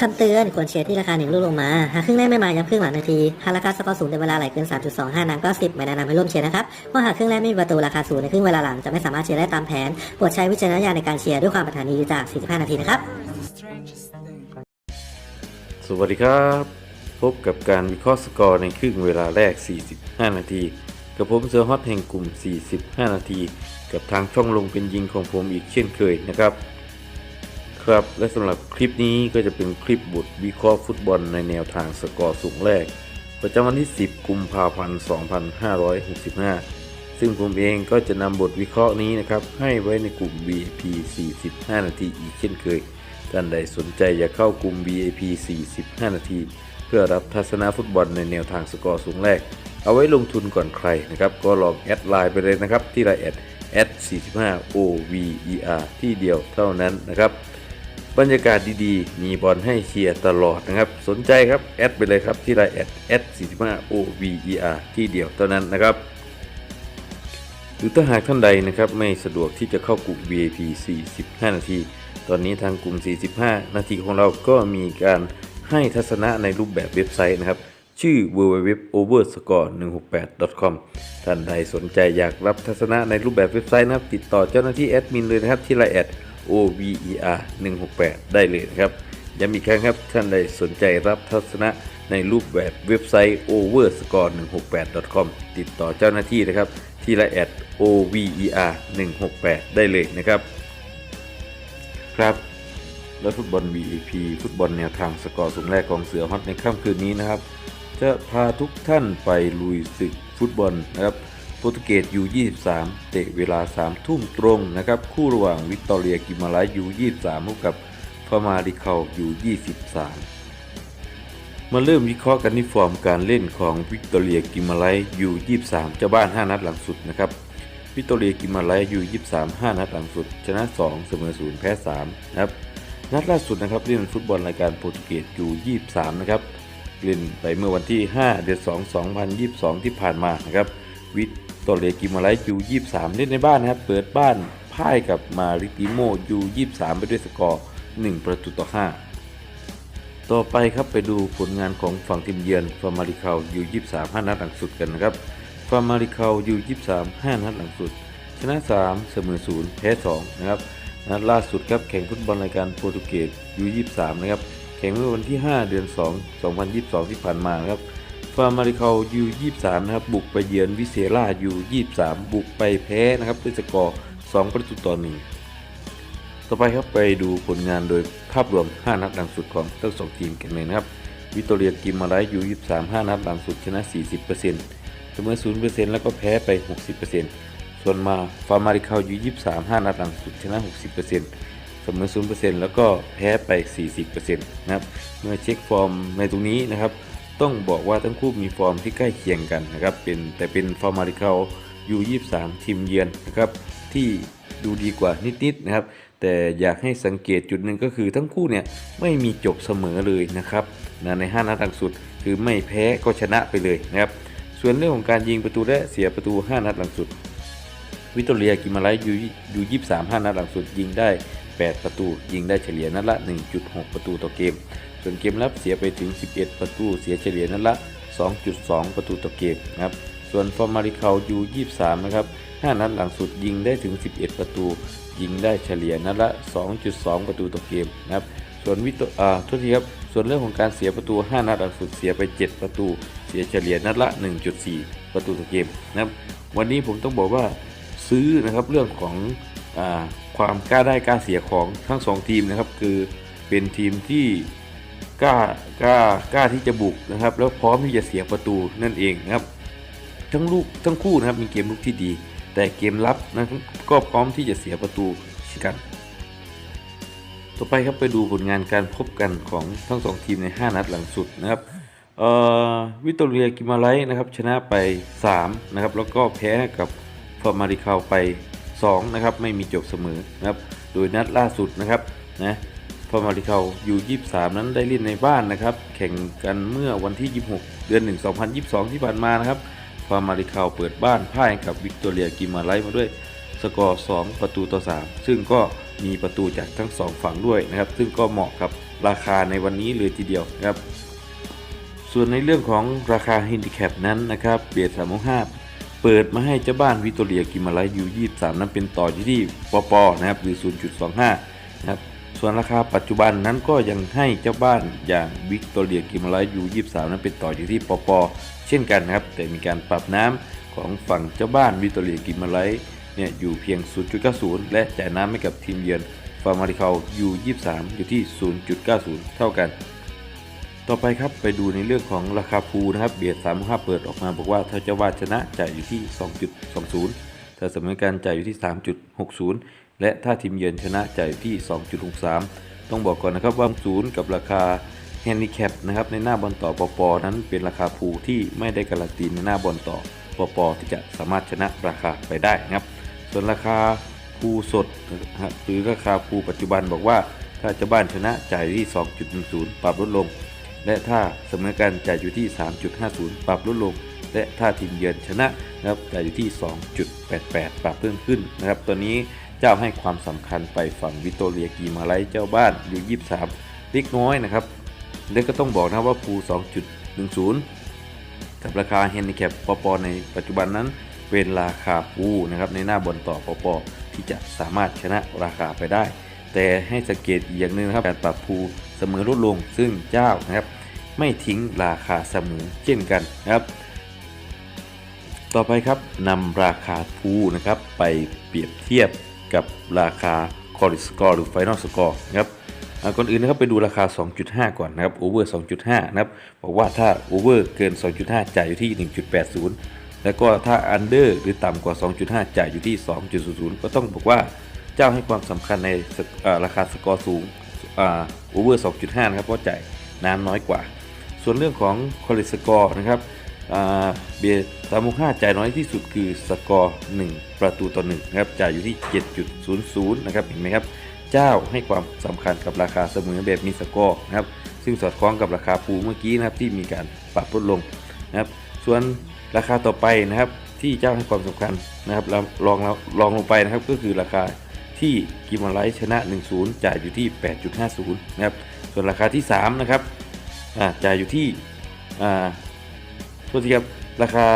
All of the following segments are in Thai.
คำเตือนควรเชียร์ที่ราคาหนึ่งลูกลงมา หากครึ่งแรกไม่มาย้ำครึ่งหลังนาที หากราคาสกอร์สูงในเวลาไหลเกิน 3.25 นางก็ 10 ไม่แนะนำให้ร่วมเชียร์นะครับเพราะหากครึ่งแรกไม่มีประตูราคาสูงในครึ่งเวลาหลังจะไม่สามารถเชียร์ได้ตามแผนโปรดใช้วิจารณญาณในการเชียร์ด้วยความปรารถนาดีจาก 45 นาทีนะครับ สวัสดีครับ พบกับการวิเคราะห์สกอร์ในครึ่งเวลาแรก 45 นาทีกับผมเซอร์ฮอตแห่งกลุ่ม 45 นาที กับทางช่องลงเป็นยิงของผมอีกเช่นเคยนะครับ ครับและสำหรับคลิปนี้ก็จะเป็นคลิปบทวิเคราะห์ฟุตบอลในแนวทางสกอร์สูงแรก ประจำวันที่ 10 กุมภาพันธ์ 2565 ซึ่งผมเองก็จะนำบทวิเคราะห์นี้นะครับ ให้ไว้ในกลุ่ม VIP 45 นาทีอีกเช่นเคย ท่านใดสนใจอยากเข้ากลุ่ม VIP 45 นาที เพื่อรับทัศนาฟุตบอลในแนวทางสกอร์สูงแรก เอาไว้ลงทุนก่อนใครนะครับ ก็ลองแอดไลน์ไปเลยนะครับที่ไลน์แอดแอด45 OVER ที่เดียวเท่านั้นนะครับ บรรยากาศดีๆ มีบอลให้เชียร์ตลอดนะครับ สนใจครับ แอดไปเลยครับ ที่ไลน์แอดแอด45 OVER ที่เดียวเท่านั้นนะครับ หรือถ้าหากท่านใดนะครับ ไม่สะดวกที่จะเข้ากลุ่ม VIP 45 นาที ตอนนี้ทางกลุ่ม 45 นาทีของเราก็มีการให้ทัศนะในรูปแบบเว็บไซต์นะครับ ชื่อ www.overscore168.com ท่านใดสนใจอยากรับทัศนะในรูปแบบเว็บไซต์นะครับ ติดต่อเจ้าหน้าที่แอดมินเลยนะครับที่ไลน์แอด over 168 ได้เลยนะครับย้ำอีกครั้งครับท่านใดสนใจรับทัศนะในรูปแบบเว็บไซต์ overscore168.com ติดต่อเจ้าหน้าที่นะครับ ที่ลน์แอด over 168 ได้เลยนะครับ ครับและฟุตบอล VIP ฟุตบอลแนวทางสกอร์สูงแรกของเสือฮอตในค่ำคืนนี้นะครับ จะพาทุกท่านไปลุยศึกฟุตบอลนะครับ ปรตุเกสยู23 เตะเวลา 3 ทุ่มตรงนะครับ คู่ระหว่างวิกตอเรียกิมาไลยู23พบกับฟมาริเคายู23 มาเริ่มวิเคราะห์กันที่ฟอร์มการเล่นของวิกตอเรียกิมาไลยู23เจ้าบ้าน 5 นัดหลังสุดนะครับ วิกตอเรียกิมาไลยู23 5 นัดหลังสุด ชนะ 2 เสมอ 0 แพ้ 3 นะครับ นัดล่าสุดนะครับเล่นฟุตบอลรายการโปรตุเกสยู23 นะครับ เล่นไปเมื่อวันที่ 5 เดือน 2 2022 ที่ผ่านมานะครับวิก ตอเรกิมาไลยู23เล่นในบ้านนะครับ เปิดบ้านพ่ายกับมาริติโมยู23ไปด้วยสกอร์1ประตูต่อ5ต่อไปครับไปดูผลงานของฝั่งทีมเยือนฟาร์มาริคายู23 5นัดหลังสุดกันนะครับฟาร์มาริคายู23 5นัดหลังสุด ชนะ3เสมอ0แพ้2นะครับนัดล่าสุดครับแข่งฟุตบอลรายการโปรตุเกสยู23นะครับแข่งเมื่อวันที่ 5 เดือน 2 2022 ที่ผ่านมาครับ ฟาร์มาริคายู23 นะครับ บุกไปเยือนวิเซล่ายู 23 บุกไปแพ้นะครับด้วยสกอร์ 2 ประตูต่อ 1 ต่อไปครับไปดูผลงานโดยภาพรวม 5 นัดหลังสุดของทั้งสองทีมกันเลยนะครับ วิโตเรียกิมมาไลยู 23 5 นัดหลังสุดชนะ 40%เสมอ 0%แล้วก็แพ้ไป 60%ส่วนมาฟาร์มาริคายู23 5 นัดหลังสุดชนะ 60%เสมอ 0%แล้วก็แพ้ไป 40%นะครับ เมื่อเช็คฟอร์มในตรงนี้นะครับ ต้องบอกว่าทั้งคู่มีฟอร์มที่ใกล้เคียงกันนะครับเป็นแต่เป็นฟาร์มาริคายู23 ทีมเยือนนะครับที่ดูดีกว่านิดๆนะครับ แต่อยากให้สังเกตจุดหนึ่งก็คือทั้งคู่เนี่ยไม่มีจบเสมอเลยนะครับนะใน 5 นัดหลังสุดคือไม่แพ้ก็ชนะไปเลยนะครับส่วนเรื่องของการยิงประตูและเสียประตู 5 นัดหลังสุด วิตอเรียกิมาไลยูยูยี่สามห้านัดหลังสุดยิงได้ 8 ประตู ยิงได้เฉลี่ยนัดละ 1.6 ประตูต่อเกม ส่วนเกมรับเสียไปถึง 11 ประตู เสียเฉลี่ยนัดละ 2.2 ประตูต่อเกมนะครับส่วนฟอร์มาริเคายู23 นะครับ 5 นัดหลังสุดยิงได้ถึง 11 ประตู ยิงได้เฉลี่ยนัดละ 2.2 ประตูต่อเกมนะครับ ส่วนวิตอ่าโทษทีครับ ส่วนเรื่องของการเสียประตู 5 นัดหลังสุดเสียไป 7 ประตู เสียเฉลี่ยนัดละ 1.4 ประตูต่อเกมนะครับ วันนี้ผมต้องบอกว่าซื้อนะครับเรื่องของอา ความกล้าได้กล้าเสียของทั้งสองทีมนะครับ คือเป็นทีมที่กล้ากล้ากล้าที่จะบุกนะครับ แล้วพร้อมที่จะเสียประตูนั่นเองนะครับ ทั้งลูกทั้งคู่นะครับมีเกมลุกที่ดี แต่เกมรับนะก็พร้อมที่จะเสียประตูเช่นกัน ต่อไปครับไปดูผลงานการพบกันของทั้งสองทีมใน 5 นัดหลังสุดนะครับวิตอเรียกิมาไลนะครับชนะไป 3 นะครับ แล้วก็แพ้กับฟอร์มาริคาไป 2นะครับไม่มีจบเสมอนะครับโดยนัดล่าสุดนะครับนะฟอร์มาริเคาอยู่ 23 นั้นได้เล่นในบ้านนะครับ แข่งกันเมื่อวันที่ 26 เดือน 1 2022 ที่ผ่านมานะครับฟาร์มาริเคาเปิดบ้านพ่ายกับวิกตอเรียกิมาไลมาด้วยสกอร์ 2 ประตูต่อ 3 ซึ่งก็มีประตูจากทั้งสองฝั่งด้วยนะครับ ซึ่งก็เหมาะกับราคาในวันนี้เลยทีเดียวนะครับ ส่วนในเรื่องของราคา h ฮนดิแคปนั้นนะครับเบียด365 เปิดมาให้เจ้าบ้านวิตอเรียกิมาไลยู23 นั้นเป็นต่ออยู่ที่ปปนะครับหรือ 0.25 นะครับ ส่วนราคาปัจจุบันนั้นก็ยังให้เจ้าบ้านอย่างวิกตอเรียกิมาไลยู23 นั้นเป็นต่ออยู่ที่ปป เช่นกันนะครับ แต่มีการปรับน้ำของฝั่งเจ้าบ้านวิตอเรียกิมาไลเนี่ยอยู่เพียง 0.90 และจ่ายน้ำให้กับทีมเยือนฟาร์มาริเคายู23 อยู่ที่ 0.90 เท่ากัน ต่อไปครับไปดูในเรื่องของราคาพูนะครับเบียด35 เปิดออกมาบอกว่าถ้าเจ้าวาชนะจ่ายอยู่ที่ 2.20ถ้าเสมอกันจ่ายอยู่ที่ 3.60 และถ้าทีมเยือนชนะจ่ายอยู่ที่ 2.63 ต้องบอกก่อนนะครับว่าศูนย์กับราคาแฮนดิแคปนะครับในหน้าบอลต่อปปนั้นเป็นราคาพูที่ไม่ได้การันตีในหน้าบอลต่อปปที่จะสามารถชนะราคาไปได้นะครับ ส่วนราคาภูสดนะครับหรือราคาภูปัจจุบันบอกว่าถ้าเจ้าบ้านชนะจ่ายที่ 2.10 ปรับลดลง และถ้าเสมอกันจ่ายอยู่ที่ 3.50 ปรับลดลง และถ้าทีมเยือนชนะนะครับจ่ายอยู่ที่ 2.88 ปรับเพิ่มขึ้นนะครับตัวนี้เจ้าให้ความสำคัญไปฝั่งวิโตเรียกีมาไลเจ้าบ้านอยู่ 23 เล็กน้อยนะครับและก็ต้องบอกนะว่าภู2.10 กับราคาแฮนดิแคปปปในปัจจุบันนั้นเป็นราคาปูนะครับในหน้าบอลต่อปปที่จะสามารถชนะราคาไปได้ แต่ให้สังเกตอีกอย่างหนึ่งนะครับการปรับภูเสมอลดลงซึ่งเจ้านะครับ ไม่ทิ้งราคาเสมอเช่นกันนะครับ ต่อไปครับนำราคาภูนะครับ ไปเปรียบเทียบกับราคา c o r สกอร์หรือ Final Score นะครับก่อนอื่นนะครับไปดูราคา 2.5 ก่อนนะครับ Over 2.5 นะครับบอกว่าถ้า Over เกิน 2.5 จ่ายอยู่ที่ 1.80 แล้วก็ถ้า Under หรือต่ำกว่า 2.5 จ่ายอยู่ที่ 2.00 ก็ต้องบอกว่า เจ้าให้ความสำคัญในราคาสกอร์สูงอ่า Over 2.5 นะครับ เพราะจ่ายน้ำน้อยกว่า ส่วนเรื่องของคอลิสกอร์นะครับเบียร์สามห้าจ่ายน้อยที่สุดคือสกอร์ 1 ประตูต่อ1นะครับจ่ายอยู่ที่ 7.00 นะครับเห็นไหมครับ เจ้าให้ความสำคัญกับราคาเสมอแบบมีสกอร์นะครับซึ่งสอดคล้องกับราคาปูเมื่อกี้นะครับที่มีการปรับลดลงนะครับส่วนราคาต่อไปนะครับที่เจ้าให้ความสำคัญนะครับลองลองลองลงไปนะครับก็คือราคา ที่กิมอลไลท์ชนะ 1-0 จ่ายอยู่ที่ 8.50 นะครับ ส่วนราคาที่ 3 นะครับอ่าจ่ายอยู่ที่อ่าโทษทีครับราคา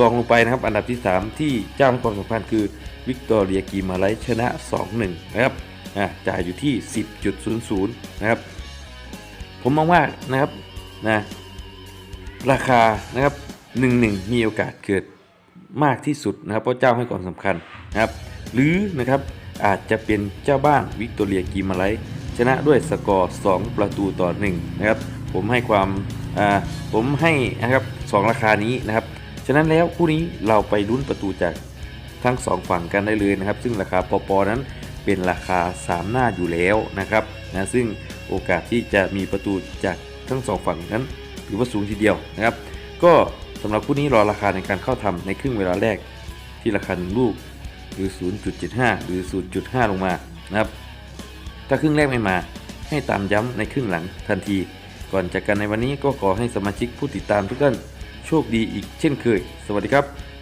รองลงไปนะครับ อันดับที่ 3 ที่เจ้าให้ความสำคัญคือวิกตอเรียกีมาไลชนะ 2-1 นะครับอ่าจ่ายอยู่ที่ 10.00 นะครับ ผมมองว่านะครับนะราคานะครับ1-1 มีโอกาสเกิดมากที่สุดนะครับ เพราะเจ้าให้ความสำคัญนะครับ หรือนะครับ อาจจะเป็นเจ้าบ้านวิกตอเรียกีมาไลชนะด้วยสกอร์ 2 ประตูต่อ1นะครับผมให้ความผมให้นะครับสองราคานี้นะครับฉะนั้นแล้วคู่นี้เราไปลุ้นประตูจากทั้ง 2 ฝั่งกันได้เลยนะครับ ซึ่งราคาปปนั้นเป็นราคา 3 หน้าอยู่แล้วนะครับนะซึ่งโอกาสที่จะมีประตูจากทั้ง 2 ฝั่งนั้นถือว่าสูงทีเดียวนะครับ ก็สำหรับคู่นี้รอราคาในการเข้าทำในครึ่งเวลาแรกที่ราคาหนึ่งลูก หรือ 0.75 หรือ 0.5 ลงมานะครับ ถ้าครึ่งแรกไม่มาให้ตามย้ำในครึ่งหลังทันที ก่อนจากกันในวันนี้ก็ขอให้สมาชิกผู้ติดตามทุกท่านโชคดีอีกเช่นเคย สวัสดีครับ